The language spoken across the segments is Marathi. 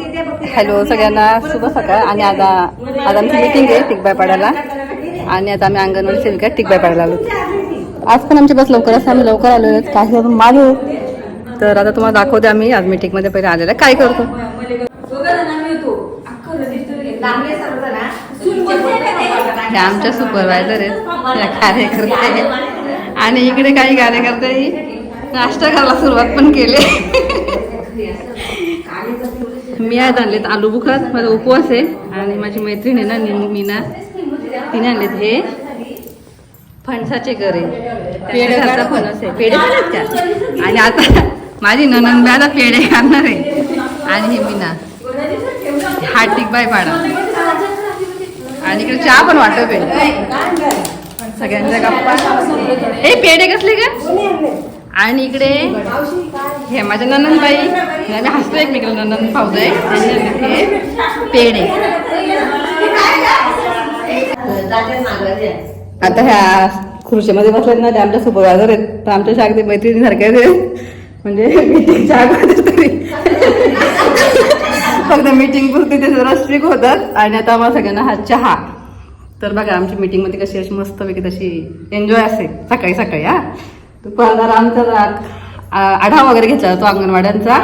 हॅलो सगळ्यांना शुभ सकाळ. आणि आता आज आमची मीटिंग आहे टिकबायपाड्याला आणि आता आम्ही अंगणवाडी सेविका टिकबायपाड्याला आलो. आज पण आमची बस लवकर असते आम्ही लवकर आलो आहेत काही अजून मागे तर आता तुम्हाला दाखवते आम्ही आज मीटिंगमध्ये पहिले आलेलं. काय करतो? हे आमच्या सुपरवायझर आहेत. कार्यकर्ते आणि इकडे काही कार्यकर्ते नाश्ता करायला सुरुवात पण केली. मी आज आणलेत आलू बुखार माझा उपवास आहे. आणि माझी मैत्रीण आहे ना मीना. तिने आणलेत हे फणसाचे गरे पेढे फणस आहे. पेढे पण त्या आणि आता माझी ननंद आता पेढे खाणार आहे. आणि हे मीना. हा टिकबाय पाडा. आणि इकडे चहा पण वाटप आहे सगळ्यांच्या गप्पा. हे पेढे कसले का आणि इकडे हे माझ्या ननंदबाई. हे आम्ही हसतो एकमेकाला ननंद भाऊजाई त्यांनी आणले हे पेढे. आता ह्या खुर्शीमध्ये बसलेत ना ते आमच्या सुपरवायझर आहेत. तर आमच्या अगदी मैत्रिणीसारख्या आहेत. म्हणजे मीटिंगच्या अगोदर तरी. फक्त मीटिंग पुरती ते जरा स्ट्रिक होतात. आणि आता आम्हाला सगळ्यांना हा चहा. तर बघा आमची मीटिंगमध्ये कशी अशी मस्त पैकी तशी एन्जॉय असेल. सकाळी सकाळी हा. दुपारला आमचा आढावा वगैरे घेतला जातो अंगणवाड्यांचा.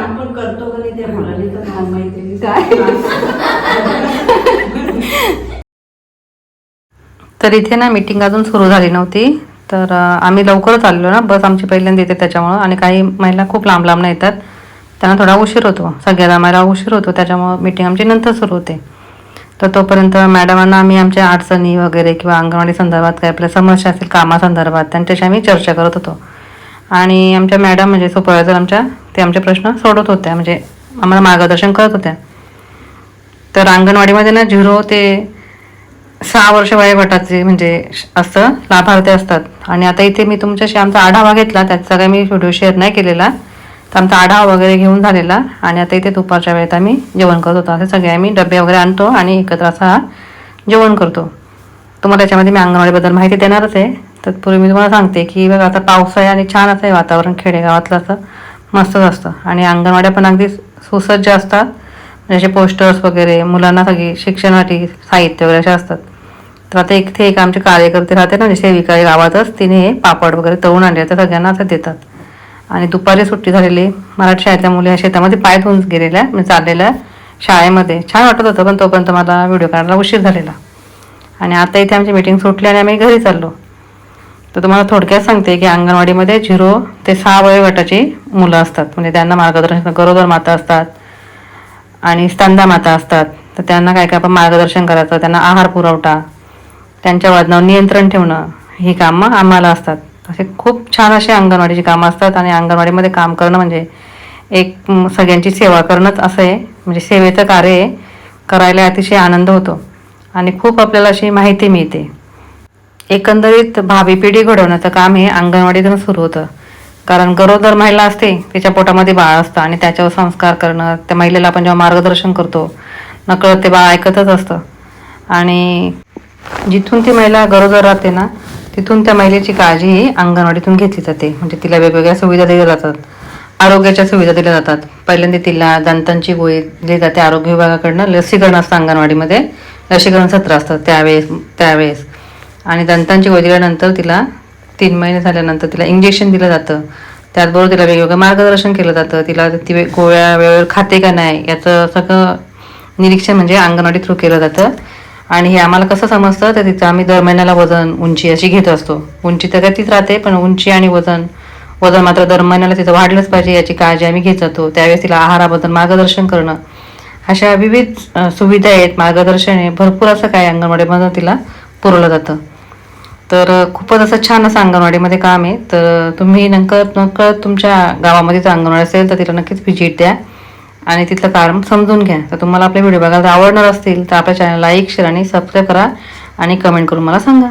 तर इथे ना मीटिंग अजून सुरू झाली नव्हती. तर आम्ही लवकरच आलेलो ना. बस आमची पहिल्यांदा येते त्याच्यामुळं. आणि काही महिला खूप लांब लांब येतात. त्यांना थोडा उशीर होतो. सगळ्याला आम्हाला उशीर होतो. त्याच्यामुळं मीटिंग आमची नंतर सुरू होते. तर तोपर्यंत मॅडमांना आम्ही आमच्या अडचणी वगैरे किंवा अंगणवाडी संदर्भात काय आपल्या समस्या असतील कामासंदर्भात त्यांच्याशी आम्ही चर्चा करत होतो. आणि आमच्या मॅडम म्हणजे सुपरवायझर आमच्या ते आमचे प्रश्न सोडवत होत्या. म्हणजे आम्हाला मार्गदर्शन करत होत्या. तर अंगणवाडीमध्ये ना झिरो ते सहा वर्ष वयोगटाचे म्हणजे असं लाभार्थी असतात. आणि आता इथे मी तुमच्याशी आमचा आढावा घेतला त्याचा काही मी व्हिडिओ शेअर नाही केलेला. तर आमचा आढावा वगैरे घेऊन झालेला. आणि आता इथे दुपारच्या वेळेत आम्ही जेवण करत होतो. असे सगळे आम्ही डबे वगैरे आणतो आणि एकत्र असा जेवण करतो. तुम्हाला याच्यामध्ये मी अंगणवाडीबद्दल माहिती देणारच आहे. तत्पूर्वी मी तुम्हाला सांगते की बघा आता पाऊस आहे आणि छान असं आहे वातावरण खेडेगावातलं असं. मस्तच असतं. आणि अंगणवाड्या पण अगदी सुसज्ज असतात. म्हणजे पोस्टर्स वगैरे मुलांना सगळी शिक्षणासाठी साहित्य वगैरे असे असतात. तर आता एक ते एक आमचे कार्यकर्ते राहते ना म्हणजे सेविका गावातच. तिने हे पापड वगैरे तळून आणले तर सगळ्यांना असं देतात. आणि दुपारी सुट्टी झालेली. मराठी शाळेतल्या मुली ह्या शेतामध्ये पाय धुवून गेलेल्या म्हणजे चाललेल्या शाळेमध्ये. छान वाटत होतं पण तोपर्यंत मला व्हिडिओ काढायला उशीर झालेला. आणि आता इथे आमची मीटिंग सुटली आणि आम्ही घरी चाललो. तर तुम्हाला थोडक्यात सांगते की अंगणवाडीमध्ये झिरो ते सहा वयोगटाची मुलं असतात. म्हणजे त्यांना मार्गदर्शन गरोदर माता असतात आणि स्तंदा माता असतात. तर त्यांना काय काय आपण मार्गदर्शन करायचं त्यांना आहार पुरवठा त्यांच्या वजनावर नियंत्रण ठेवणं ही कामं आम्हाला असतात. असे खूप छान असे अंगणवाडीची कामं असतात आणि अंगणवाडीमध्ये काम करणं म्हणजे एक सगळ्यांची सेवा करणंच असं आहे. म्हणजे सेवेचं कार्य आहे करायला अतिशय आनंद होतो आणि खूप आपल्याला अशी माहिती मिळते. एकंदरीत भावी पिढी घडवण्याचं काम हे अंगणवाडीतून सुरू होतं. कारण गरोदर महिला असते तिच्या पोटामध्ये बाळ असतं आणि त्याच्यावर संस्कार करणं त्या महिलेला आपण जेव्हा मार्गदर्शन करतो नकळत ते बाळ ऐकतच असतं. आणि जिथून ती महिला गरोदर राहते ना तिथून त्या महिलेची काळजी ही अंगणवाडीतून घेतली जाते. म्हणजे तिला वेगवेगळ्या सुविधा दिल्या जातात. आरोग्याच्या सुविधा दिल्या जातात. पहिल्यांदा तिला दंतांची गोळी दिली जाते आरोग्य विभागाकडनं लसीकरण असतं अंगणवाडीमध्ये. लसीकरण सत्र असतं त्यावेळेस त्यावेळेस. आणि दंतांची गोळी दिल्यानंतर तिला तीन महिने झाल्यानंतर तिला इंजेक्शन दिलं जातं. त्याचबरोबर तिला वेगवेगळं मार्गदर्शन केलं जातं. तिला ती वे- गोळ्या वेळेवर खाते का नाही याचं सगळं निरीक्षण म्हणजे अंगणवाडी थ्रू केलं जातं. आणि हे आम्हाला कसं समजतं? तर तिचं आम्ही दर महिन्याला वजन उंची अशी घेत असतो. उंची तर काय तीच राहते पण उंची आणि वजन वजन मात्र दर महिन्याला तिचं वाढलंच पाहिजे याची काळजी आम्ही घेत जातो. त्यावेळेस तिला आहाराबद्दल मार्गदर्शन करणं. अशा विविध सुविधा आहेत. मार्गदर्शन आहे भरपूर असं काय अंगणवाडीमधून तिला पुरवलं जातं. तर खूपच असं छान असं अंगणवाडीमध्ये काम आहे. तर तुम्ही नंतर नकळत तुमच्या गावामध्ये जर अंगणवाडी असेल तर तिला नक्कीच व्हिजिट द्या. आणि तिथलं कारण समजून घ्या. तर तुम्हाला आपले व्हिडिओ बघायला आवडणार असतील तर आपल्या चॅनलला लाईक शेअर आणि सबस्क्राईब करा आणि कमेंट करून मला सांगा.